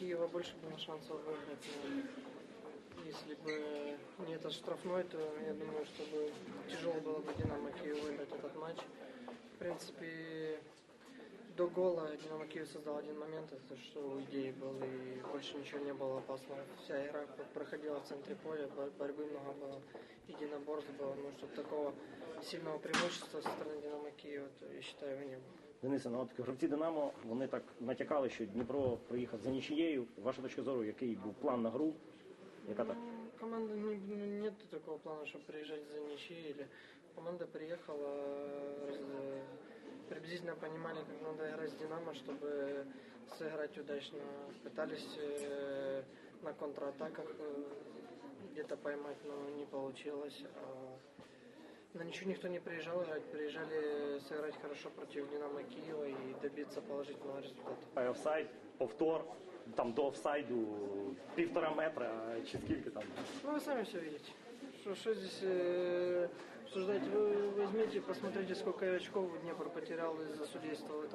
Киева больше было шансов выиграть. Если бы не этот штрафной, то я думаю, что бы тяжело было бы Динамо Киев выиграть этот матч. В принципе, до гола Динамо Киев создал один момент, это что у идеи был, и больше ничего не было опасного. Вся игра проходила в центре поля, бо- борьбы много было, единоборств было, но чтобы такого сильного преимущества со стороны Динамо Киева, то я считаю, его не было. Денисе, ну от гравці Динамо вони так натякали, що Дніпро приїхав за нічією. Ваша точка зору, який був план на гру? Яка так? Ну, Команда не, ну, нет такого плана, чтобы приезжать за ничьей. Или команда приехала, раз- приблизительно понимали, как надо играть с Динамо, чтобы сыграть удачно. Пытались э, на контратаках э, где-то поймать, но не получилось. А На ничего никто не приезжал играть, приезжали сыграть хорошо против Динамо Киева и добиться положительного результата. А Офсайд, повтор, там до офсайду півтора метра, чи скільки там? Ну, вы сами все видите. Что, что здесь э, обсуждать? Вы возьмите, посмотрите, сколько очков Днепр потерял из-за судейства